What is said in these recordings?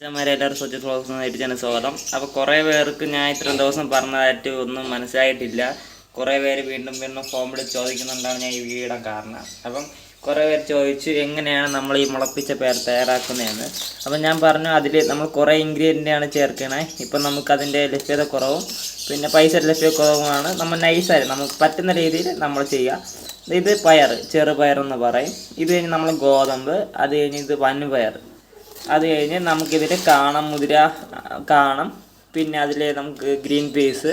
അച്ഛന്മാരെ എല്ലാവരും സ്വച്ഛ സ്വാഗതം തന്നെ സ്വാഗതം. അപ്പോൾ കുറേ പേർക്ക് ഞാൻ ഇത്രയും ദിവസം പറഞ്ഞതായിട്ട് ഒന്നും മനസ്സിലായിട്ടില്ല. കുറേ പേര് വീണ്ടും വീണ്ടും ഫോം ചോദിക്കുന്നുണ്ടാണ് ഞാൻ ഈ വീഡിയോ കാരണം. അപ്പം കുറേ പേര് ചോദിച്ചു എങ്ങനെയാണ് നമ്മൾ ഈ മുളപ്പിച്ച പേർ തയ്യാറാക്കുന്നതെന്ന്? അപ്പം ഞാൻ പറഞ്ഞു അതിൽ നമ്മൾ കുറേ ഇൻഗ്രീഡിയന്റാണ് ചേർക്കണേ. ഇപ്പം നമുക്കതിന്റെ ലഭ്യത കുറവും പിന്നെ പൈസ ലഭ്യത കുറവുമാണ്. നമ്മൾ നൈസായി നമുക്ക് പറ്റുന്ന രീതിയിൽ നമ്മൾ ചെയ്യുക ഇത് പയർ ചെറുപയർ എന്ന് പറയും. ഇത് കഴിഞ്ഞ് നമ്മൾ ഗോതമ്പ് അത് കഴിഞ്ഞ് ഇത് വൻപയർ അത് കഴിഞ്ഞ് നമുക്കിതിൽ കാണം മുതിര കാണം പിന്നെ അതിൽ നമുക്ക് ഗ്രീൻ പീസ്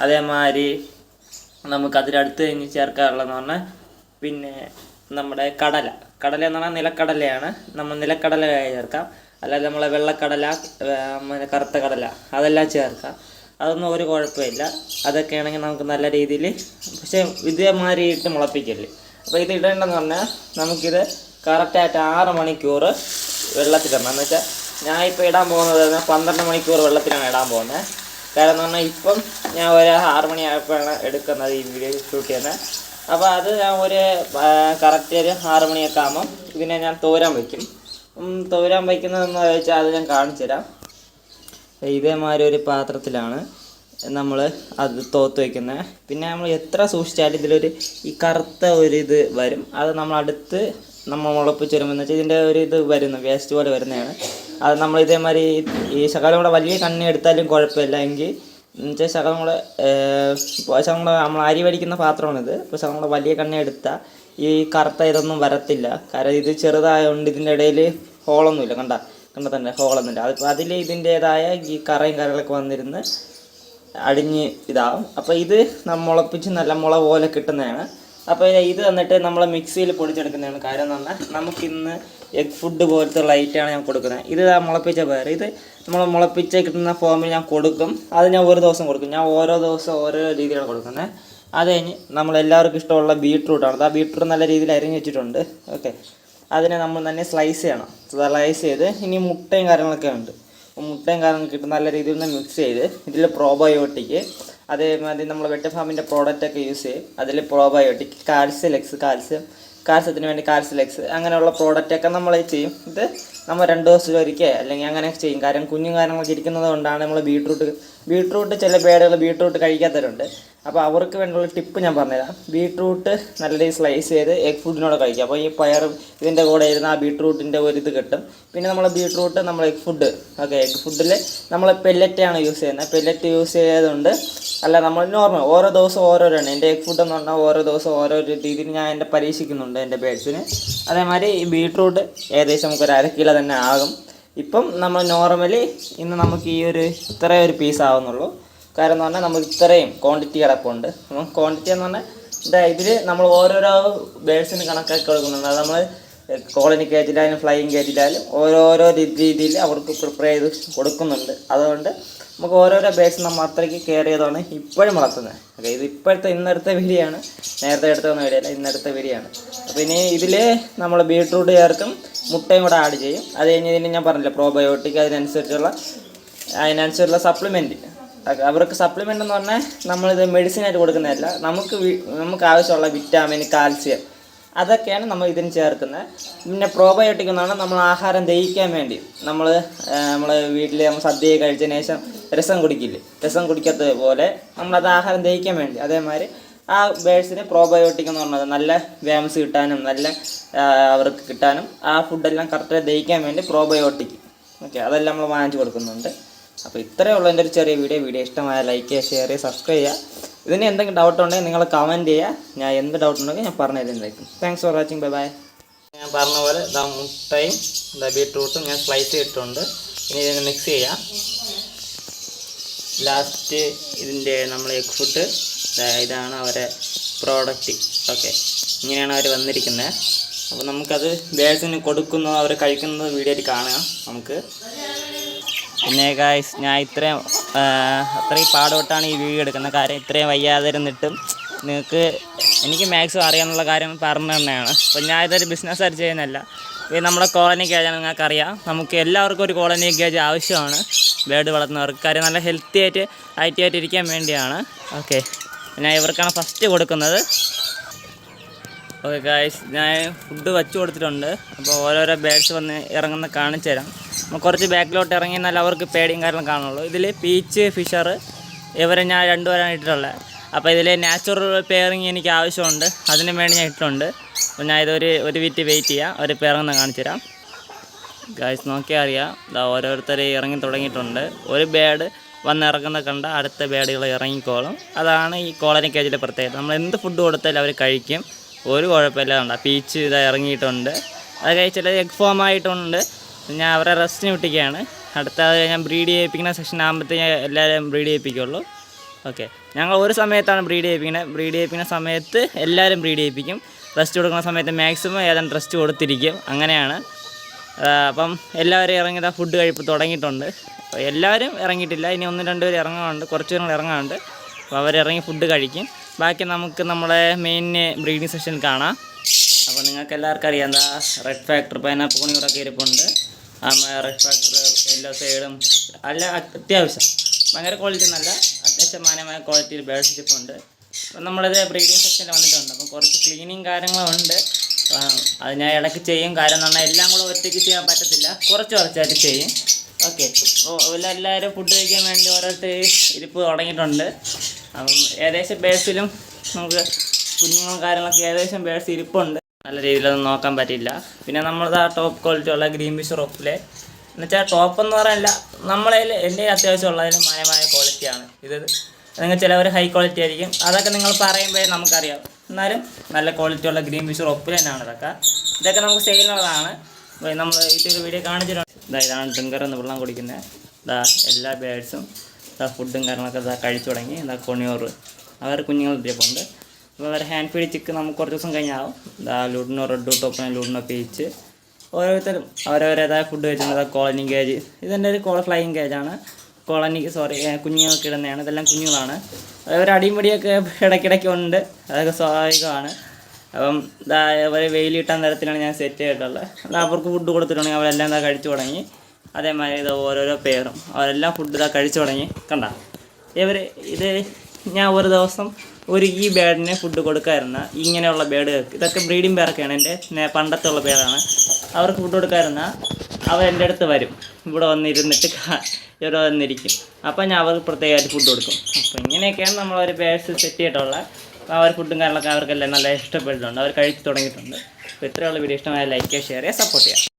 അതേമാതിരി നമുക്ക് അതിലടുത്ത് കഴിഞ്ഞ് ചേർക്കാറുള്ളതെന്ന് പറഞ്ഞാൽ പിന്നെ നമ്മുടെ കടല. കടല എന്ന് പറഞ്ഞാൽ നിലക്കടലയാണ്. നമ്മൾ നിലക്കടല ചേർക്കാം. അല്ലാതെ നമ്മളെ വെള്ളക്കടല കറുത്ത കടല അതെല്ലാം ചേർക്കാം. അതൊന്നും ഒരു കുഴപ്പമില്ല. അതൊക്കെ ആണെങ്കിൽ നമുക്ക് നല്ല രീതിയിൽ പക്ഷേ ഇതേമാതിരി ഇട്ട് മുളപ്പിക്കല്ലേ അപ്പോൾ ഇത് ഇടേണ്ടതെന്ന് പറഞ്ഞാൽ നമുക്കിത് കറക്റ്റായിട്ട് ആറ് മണിക്കൂർ വെള്ളത്തിലിടണം എന്ന് വെച്ചാൽ ഞാൻ ഇപ്പോൾ ഇടാൻ പോകുന്നത് പറഞ്ഞാൽ പന്ത്രണ്ട് മണിക്കൂർ വെള്ളത്തിലാണ് ഇടാൻ പോകുന്നത്. കാരണം എന്ന് പറഞ്ഞാൽ ഇപ്പം ഞാൻ ഒരു ആറ് മണിയായപ്പോഴാണ് എടുക്കുന്നത് ഈ വീഡിയോ ഷൂട്ട് ചെയ്യുന്നത്. അപ്പോൾ അത് ഞാൻ ഒരു കറക്റ്റ് ഒരു ആറ് മണിയൊക്കെ ആകുമ്പം ഇതിനെ ഞാൻ തോരാൻ വയ്ക്കും. തോരാൻ വയ്ക്കുന്നതെന്ന് ചോദിച്ചാൽ അത് ഞാൻ കാണിച്ചു തരാം. ഇതേമാതിരി ഒരു പാത്രത്തിലാണ് നമ്മൾ അത് തോത്ത് വയ്ക്കുന്നത് പിന്നെ നമ്മൾ എത്ര സൂക്ഷിച്ചാലും ഇതിലൊരു ഈ കറുത്ത ഒരു ഇത് വരും. അത് നമ്മൾ അടുത്ത് നമ്മൾ മുളപ്പിച്ച് വരുമ്പോൾ വെച്ചാൽ ഇതിന്റെ ഒരു ഇത് വരുന്നു വേസ്റ്റ് പോലെ വരുന്നതാണ്. അത് നമ്മൾ ഇതേമാതിരി ഈ ശകലം കൂടെ വലിയ കണ്ണി എടുത്താലും കുഴപ്പമില്ല. എങ്കിൽ എന്നുവെച്ചാൽ ശകലം കൂടെ ശകലം കൂടെ നമ്മൾ അരി വടിക്കുന്ന പാത്രമാണിത്. അപ്പോൾ ശകലം കൂടെ വലിയ കണ്ണി എടുത്താൽ ഈ കറുത്ത ഇതൊന്നും വരത്തില്ല. കാരണം ഇത് ചെറുതായതുകൊണ്ട് ഇതിന്റെ ഇടയിൽ ഹോളൊന്നുമില്ല. കണ്ട? കണ്ട തന്നെ ഹോളൊന്നുമില്ല. അത് അതിൽ ഇതിന്റേതായ ഈ കറയും കരകളൊക്കെ വന്നിരുന്ന് അടിഞ്ഞ് ഇതാവും. അപ്പോൾ ഇത് മുളപ്പിച്ച് നല്ല മുള പോലെ കിട്ടുന്നതാണ്. അപ്പോൾ ഇത് വന്നിട്ട് നമ്മൾ മിക്സിയിൽ പൊടിച്ചെടുക്കുന്നതാണ്. കാര്യം എന്ന് പറഞ്ഞാൽ നമുക്കിന്ന് എഗ് ഫുഡ് പോലത്തെ ലൈറ്റാണ് ഞാൻ കൊടുക്കുന്നത്. ഇത് ആ മുളപ്പിച്ച പയർ. ഇത് നമ്മൾ മുളപ്പിച്ച കിട്ടുന്ന ഫോമിൽ ഞാൻ കൊടുക്കും. അത് ഞാൻ ഒരു ദിവസം കൊടുക്കും. ഞാൻ ഓരോ ദിവസം ഓരോ രീതിയിലാണ് കൊടുക്കുന്നത്. അത് കഴിഞ്ഞ് നമ്മൾ എല്ലാവർക്കും ഇഷ്ടമുള്ള ബീട്രൂട്ടാണ് ആ ബീട്രൂട്ട് നല്ല രീതിയിൽ അരിഞ്ഞ് വെച്ചിട്ടുണ്ട്. ഓക്കെ അതിനെ നമ്മൾ തന്നെ സ്ലൈസ് ചെയ്യണം. സ്ലൈസ് ചെയ്ത് ഇനി മുട്ടയും കാര്യങ്ങളൊക്കെ ഉണ്ട്. മുട്ടയും കാര്യങ്ങളൊക്കെ ഇട്ട് നല്ല രീതിയിൽ ഒന്ന് മിക്സ് ചെയ്ത് ഇതിൽ പ്രോബയോട്ടിക് അതേമാതിരി നമ്മൾ വെട്ട് ഫാമിന്റെ പ്രോഡക്റ്റൊക്കെ യൂസ് ചെയ്യും. അതിൽ പ്രോബയോട്ടിക് കാൽസ്യലെക്സ് കാൽസ്യം കാൽസ്യത്തിന് വേണ്ടി കാൽസ്യലെക്സ് അങ്ങനെയുള്ള പ്രോഡക്റ്റൊക്കെ നമ്മൾ ചെയ്യും. ഇത് നമ്മൾ രണ്ട് ദിവസം ഒരിക്കൽ അല്ലെങ്കിൽ അങ്ങനെ ചെയ്യും. കാരണം കുഞ്ഞും കാര്യങ്ങളൊക്കെ ഇരിക്കുന്നത് കൊണ്ടാണ് നമ്മൾ ബീട്രൂട്ട് ബീട്രൂട്ട് ചില പേടുകൾ ബീട്രൂട്ട് കഴിക്കാത്തവരുണ്ട്. അപ്പോൾ അവർക്ക് വേണ്ടിയുള്ള ടിപ്പ് ഞാൻ പറഞ്ഞുതരാം. ബീട്രൂട്ട് നല്ല രീതിയിൽ സ്ലൈസ് ചെയ്ത് എഗ് ഫുഡിനോട് കഴിക്കുക. അപ്പോൾ ഈ പയർ ഇതിന്റെ കൂടെ ഇരുന്ന് ആ ബീട്രൂട്ടിന്റെ ഒരു ഇത് കിട്ടും. പിന്നെ നമ്മൾ ബീട്രൂട്ട് നമ്മൾ എഗ് ഫുഡ് ഓക്കെ എഗ് ഫുഡിൽ നമ്മൾ പെല്ലറ്റാണ് യൂസ് ചെയ്യുന്നത്. പെല്ലറ്റ് യൂസ് ചെയ്തതുകൊണ്ട് അല്ല നമ്മൾ നോർമൽ ഓരോ ദിവസം ഓരോരാണ്. എന്റെ എഗ് ഫുഡ് എന്ന് പറഞ്ഞാൽ ഓരോ ദിവസം ഓരോ രീതിയിൽ ഞാൻ എന്റെ പരീക്ഷിക്കുന്നുണ്ട് എന്റെ ബേഡ്സിന് അതേമാതിരി ഈ ബീട്രൂട്ട് ഏകദേശം നമുക്കൊരു അര കിലോ തന്നെ ആകും. ഇപ്പം നമ്മൾ നോർമലി ഇന്ന് നമുക്ക് ഈ ഒരു ഇത്രയൊരു ഒരു പീസ് ആവുന്നുള്ളൂ. കാരണം എന്ന് പറഞ്ഞാൽ നമുക്ക് ഇത്രയും ക്വാണ്ടിറ്റി കിടപ്പുണ്ട്. അപ്പം ക്വാണ്ടിറ്റി എന്ന് പറഞ്ഞാൽ ഇതാ ഇതിൽ നമ്മൾ ഓരോരോ ബേഡ്സിന് കണക്കാക്കി കൊടുക്കുന്നുണ്ട്. അത് നമ്മൾ കോളനി കയറ്റിലായാലും ഫ്ലൈയിങ് കയറ്റിലായാലും ഓരോരോ രീതിയിൽ അവർക്ക് പ്രിപ്പയർ ചെയ്ത് കൊടുക്കുന്നുണ്ട്. അതുകൊണ്ട് നമുക്ക് ഓരോരോ ബേഡ്സ് നമ്മൾ അത്രയ്ക്ക് കെയർ ചെയ്താണ് ഇപ്പോഴും വളർത്തുന്നത്. ഓക്കെ ഇത് ഇപ്പോഴത്തെ ഇന്നത്തെ വീഡിയോയാണ് നേരത്തെ എടുത്തതെന്ന് വീഡിയോ അല്ല ഇന്നത്തെ വീഡിയോ ആണ്. അപ്പോൾ ഇനി ഇതിൽ നമ്മൾ ബീട്രൂട്ട് ചേർക്കും മുട്ടയും കൂടെ ആഡ് ചെയ്യും. അത് കഴിഞ്ഞ് ഞാൻ പറഞ്ഞില്ല പ്രോബയോട്ടിക് അതിനനുസരിച്ചുള്ള അതിനനുസരിച്ചുള്ള സപ്ലിമെന്റ് അവർക്ക് സപ്ലിമെന്റ് എന്ന് പറഞ്ഞാൽ നമ്മളിത് മെഡിസിനായിട്ട് കൊടുക്കുന്നതല്ല. നമുക്ക് നമുക്ക് ആവശ്യമുള്ള വിറ്റാമിൻ കാൽസ്യം അതൊക്കെയാണ് നമ്മൾ ഇതിന് ചേർക്കുന്നത്. പിന്നെ പ്രോബയോട്ടിക് എന്നാണ് നമ്മൾ ആഹാരം ദഹിക്കാൻ വേണ്ടി. നമ്മൾ നമ്മൾ വീട്ടിൽ നമ്മൾ സദ്യ കഴിച്ചതിന് ശേഷം രസം കുടിക്കില്ലേ? രസം കുടിക്കാത്തത് പോലെ നമ്മളത് ആഹാരം ദഹിക്കാൻ വേണ്ടി. അതേമാതിരി ആ ബേഴ്സിന് പ്രോബയോട്ടിക് എന്ന് പറഞ്ഞത് നല്ല വ്യാമസ് കിട്ടാനും നല്ല അവർക്ക് കിട്ടാനും ആ ഫുഡെല്ലാം കറക്റ്റായി ദഹിക്കാൻ വേണ്ടി പ്രോബയോട്ടിക് ഓക്കെ അതെല്ലാം നമ്മൾ വാങ്ങിച്ചു കൊടുക്കുന്നുണ്ട്. അപ്പോൾ ഇത്രയേ ഉള്ളൂ എന്റെ ഒരു ചെറിയ വീഡിയോ. വീഡിയോ ഇഷ്ടമായ ലൈക്ക് ചെയ്യുക ഷെയർ ചെയ്യുക സബ്സ്ക്രൈബ് ചെയ്യുക. ഇതിന് എന്തെങ്കിലും ഡൗട്ട് ഉണ്ടെങ്കിൽ നിങ്ങൾ കമന്റ് ചെയ്യുക. ഞാൻ എന്ത് ഡൗട്ട് ഉണ്ടെങ്കിൽ ഞാൻ പറഞ്ഞു തരുന്നതായിരിക്കും. Thanks for watching bye bye ഞാൻ പറഞ്ഞ പോലെ ഇതാ മുട്ടയും ഇതാ ബീട്രൂട്ടും ഞാൻ സ്ലൈസ് ചെയ്തിട്ടുണ്ട് ഇനി ഇതിനെ മിക്സ് ചെയ്യാം. ലാസ്റ്റ് ഇതിന്റെ നമ്മൾ എഗ് ഫുഡ് ഇതാണ് അവരെ പ്രോഡക്റ്റ് ഓക്കെ ഇങ്ങനെയാണ് അവർ വന്നിരിക്കുന്നത് അപ്പോൾ നമുക്കത് ബേസിന് കൊടുക്കുന്നതോ അവർ കഴിക്കുന്നതോ വീഡിയോയിൽ കാണാം നമുക്ക്. പിന്നെ ഗായ്സ് ഞാൻ ഇത്രയും അത്രയും പാടോട്ടാണ് ഈ വീഡിയോ എടുക്കുന്നത്. കാര്യം ഇത്രയും വയ്യാതെ ഇരുന്നിട്ടും നിങ്ങൾക്ക് എനിക്ക് മാക്സിമം അറിയാനുള്ള കാര്യം പറഞ്ഞു തന്നെയാണ്. അപ്പോൾ ഞാൻ ഇതൊരു ബിസിനസ്സായിട്ട് ചെയ്യുന്നതല്ല. ഇത് നമ്മുടെ കോളനി ഗേജാണ് നിങ്ങൾക്കറിയാം. നമുക്ക് എല്ലാവർക്കും ഒരു കോളനി ഗേജ് ആവശ്യമാണ്. ബേഡ് വളർത്തുന്നവർക്ക്. കാര്യം നല്ല ഹെൽത്തി ആയിട്ട് ആയിട്ട് ഇരിക്കാൻ വേണ്ടിയാണ്. ഓക്കെ ഞാൻ ഇവർക്കാണ് ഫസ്റ്റ് കൊടുക്കുന്നത്. ഓക്കെ ഗായ്സ് ഞാൻ ഫുഡ് വെച്ച് കൊടുത്തിട്ടുണ്ട്. അപ്പോൾ ഓരോരോ ബേഡ്സ് വന്ന് ഇറങ്ങുന്ന കാണിച്ചു തരാം. നമ്മൾ കുറച്ച് ബാക്കിലോട്ട് ഇറങ്ങി എന്നാൽ അവർക്ക് പേടിയും കാരണം കാണുള്ളൂ ഇതിൽ പീച്ച് ഫിഷർ ഇവരെ ഞാൻ രണ്ടുപേരാണ് ഇട്ടിട്ടുള്ളത്. അപ്പോൾ ഇതിൽ നാച്ചുറൽ പെയറിങ് എനിക്ക് ആവശ്യമുണ്ട്. അതിന് വേണ്ടി ഞാൻ ഇട്ടിട്ടുണ്ട്. അപ്പോൾ ഞാൻ ഇതൊരു ഒരു വിറ്റ് വെയിറ്റ് ചെയ്യാം. ഒരു പെയറിങ് കാണിച്ചു തരാം. ഗായ്സ് നോക്കിയാൽ അറിയാം. ഇതാ ഓരോരുത്തർ ഇറങ്ങി തുടങ്ങിയിട്ടുണ്ട്. ഒരു ബേഡ് വന്ന് ഇറങ്ങുന്ന കണ്ട അടുത്ത ബേഡുകൾ ഇറങ്ങിക്കോളും. അതാണ് ഈ കോളനി കേജിന്റെ പ്രത്യേകത. നമ്മൾ എന്ത് ഫുഡ് കൊടുത്താലും അവർ കഴിക്കും. ഒരു കുഴപ്പമില്ല. കണ്ട? പീച്ച് ഇത് ഇറങ്ങിയിട്ടുണ്ട്. അത് കഴിച്ചാൽ എഗ് ഫോം ആയിട്ടുണ്ട്. ഞാൻ അവരെ റെസ്റ്റിന് വിട്ടിക്കുകയാണ് അടുത്ത ഞാൻ ബ്രീഡ് ചെയ്യിപ്പിക്കുന്ന സെഷൻ ആകുമ്പോഴത്തേക്ക് ഞാൻ എല്ലാവരും ബ്രീഡ് ചെയ്യിപ്പിക്കുള്ളൂ. ഓക്കെ ഞങ്ങൾ ഒരു സമയത്താണ് ബ്രീഡ് ചെയ്യിപ്പിക്കുന്നത് ബ്രീഡ് ചെയ്യിപ്പിക്കുന്ന സമയത്ത് എല്ലാവരും ബ്രീഡ് ചെയ്യിപ്പിക്കും. റെസ്റ്റ് കൊടുക്കുന്ന സമയത്ത് മാക്സിമം ഏതാണ്ട് റെസ്റ്റ് കൊടുത്തിരിക്കും. അങ്ങനെയാണ്. അപ്പം എല്ലാവരും ഇറങ്ങിയത് ഫുഡ് കഴിപ്പ് തുടങ്ങിയിട്ടുണ്ട്. എല്ലാവരും ഇറങ്ങിയിട്ടില്ല. ഇനി ഒന്ന് രണ്ട് പേര് ഇറങ്ങാനുണ്ട്. കുറച്ച് പേരും ഇറങ്ങാനുണ്ട്. അപ്പോൾ അവരിറങ്ങി ഫുഡ് കഴിക്കും. ബാക്കി നമുക്ക് നമ്മുടെ മെയിൻ ബ്രീഡിങ് സെഷൻ കാണാം. അപ്പോൾ നിങ്ങൾക്ക് എല്ലാവർക്കും അറിയാം എന്താ റെഡ് ഫാക്ടർ പൈനാപ്പിൾ കുണിയൂറൊക്കെ ഇരിപ്പുണ്ട് റെഡ് ഫാക്ടർ എല്ലാ സൈഡും അല്ല അത്യാവശ്യം. ഭയങ്കര ക്വാളിറ്റി നല്ല അത്യാവശ്യം മാന്യമായ ക്വാളിറ്റിയിൽ ബേഡ് ഉണ്ട്. അപ്പം നമ്മളിത് ബ്രീഡിങ് സെക്ഷനിൽ വന്നിട്ടുണ്ട്. അപ്പം കുറച്ച് ക്ലീനിങ് കാര്യങ്ങളുണ്ട് അത് ഞാൻ ഇടയ്ക്ക് ചെയ്യും. കാര്യം എന്ന് പറഞ്ഞാൽ എല്ലാം കൂടെ ഒറ്റയ്ക്ക് ചെയ്യാൻ പറ്റത്തില്ല. കുറച്ച് കുറച്ചായിട്ട് ചെയ്യും. ഓക്കെ അപ്പോൾ എല്ലാവരും ഫുഡ് കഴിക്കാൻ വേണ്ടി ഓരോരുത്തർ ഇരിപ്പ് തുടങ്ങിയിട്ടുണ്ട്. അപ്പം ഏകദേശം ബേഴ്സിലും നമുക്ക് കുഞ്ഞുങ്ങളും കാര്യങ്ങളൊക്കെ ഏകദേശം ബേഴ്സ് ഇരിപ്പുണ്ട്. നല്ല രീതിയിലൊന്നും നോക്കാൻ പറ്റില്ല. പിന്നെ നമ്മളത് ആ ടോപ്പ് ക്വാളിറ്റി ഉള്ള ഗ്രീൻ ഫിഷ് റോപ്പിലെ എന്നുവെച്ചാൽ ടോപ്പ് എന്ന് പറയാനില്ല നമ്മളെ എന്റെ അത്യാവശ്യം ഉള്ളതിന് മായമായ ക്വാളിറ്റിയാണ് ഇത് നിങ്ങൾ ചിലവർ ഹൈ ക്വാളിറ്റി ആയിരിക്കും. അതൊക്കെ നിങ്ങൾ പറയുമ്പോഴേ നമുക്കറിയാം. എന്നാലും നല്ല ക്വാളിറ്റി ഉള്ള ഗ്രീൻ ഫിഷ് റോപ്പിൽ തന്നെയാണ് ഇതൊക്കെ. ഇതൊക്കെ നമുക്ക് സെയിലുള്ളതാണ് നമ്മൾ ഇതൊരു വീഡിയോ കാണിച്ചിട്ടുണ്ട്. ഇതാ ഇതാണ് ഡിങ്കർ എന്ന് വെള്ളം കുടിക്കുന്നത്. ഇതാ എല്ലാ ബേഡ്സും ഫുഡും കാര്യങ്ങളൊക്കെ ഇതാ കഴിച്ചു തുടങ്ങി. എന്താ കൊണിയോറ് അവർ കുഞ്ഞുങ്ങൾ ഇതേപോണ്ട് അപ്പോൾ അവർ ഹാൻഡ് ഫീഡ് ചിക്ക് നമുക്ക് കുറച്ച് ദിവസം കഴിഞ്ഞാവും. ഇതാ ലൂഡിനോ റെഡ് ടോപ്പിനോ ലൂഡിനോ പേച്ച് ഓരോരുത്തരും അവരവരേതായ ഫുഡ് കഴിച്ചിട്ടുണ്ട് കോളനി കേജ് ഇതെന്റെ ഒരു കോള ഫ്ലൈയിങ് കേജാണ് കോളനി സോറി കുഞ്ഞുങ്ങൾക്ക് ഇടുന്നതാണ്. ഇതെല്ലാം കുഞ്ഞുങ്ങളാണ്. അവർ അടിമുടിയൊക്കെ ഇടയ്ക്കിടയ്ക്ക് ഉണ്ട്. അതൊക്കെ സ്വാഭാവികമാണ്. അപ്പം അവർ വെയിൽ കിട്ടാൻ തരത്തിലാണ് ഞാൻ സെറ്റ് ചെയ്തിട്ടുള്ളത്. അവർക്ക് ഫുഡ് കൊടുത്തിട്ടുണ്ടെങ്കിൽ അവരെല്ലാം എന്താ കഴിച്ചു തുടങ്ങി. അതേമാതിരി ഇത് ഓരോരോ പേരും. അവരെല്ലാം ഫുഡ് ഇതാ കഴിച്ചു തുടങ്ങി. കണ്ട? ഇവർ ഇത് ഞാൻ ഒരു ദിവസം ഒരു ഈ ബേഡിനെ ഫുഡ് കൊടുക്കാറുണ്ട് ഇങ്ങനെയുള്ള ബേഡ് ഇതൊക്കെ ബ്രീഡിംഗ് പേരൊക്കെയാണ് എന്റെ പണ്ടത്തെ ഉള്ള പേരാണ്. അവർക്ക് ഫുഡ് കൊടുക്കാറുണ്ട് അവർ എന്റെ അടുത്ത് വരും. ഇവിടെ വന്നിരുന്നിട്ട് ഇവിടെ വന്നിരിക്കും. അപ്പം ഞാൻ അവർക്ക് പ്രത്യേകമായിട്ട് ഫുഡ് കൊടുക്കും. അപ്പോൾ ഇങ്ങനെയൊക്കെയാണ് നമ്മളൊരു പേഴ്സ് സെറ്റ് ചെയ്തിട്ടുള്ളത് അപ്പോൾ അവർ ഫുഡും കാര്യങ്ങളൊക്കെ അവർക്കെല്ലാം നല്ല ഇഷ്ടപ്പെട്ടിട്ടുണ്ട്. അവർ കഴിച്ചു തുടങ്ങിയിട്ടുണ്ട്. അപ്പോൾ ഇത്രയുള്ള വീഡിയോ ഇഷ്ടമായ ലൈക്ക് ചെയ്യുക ഷെയർ ചെയ്യുക സപ്പോർട്ട് ചെയ്യുക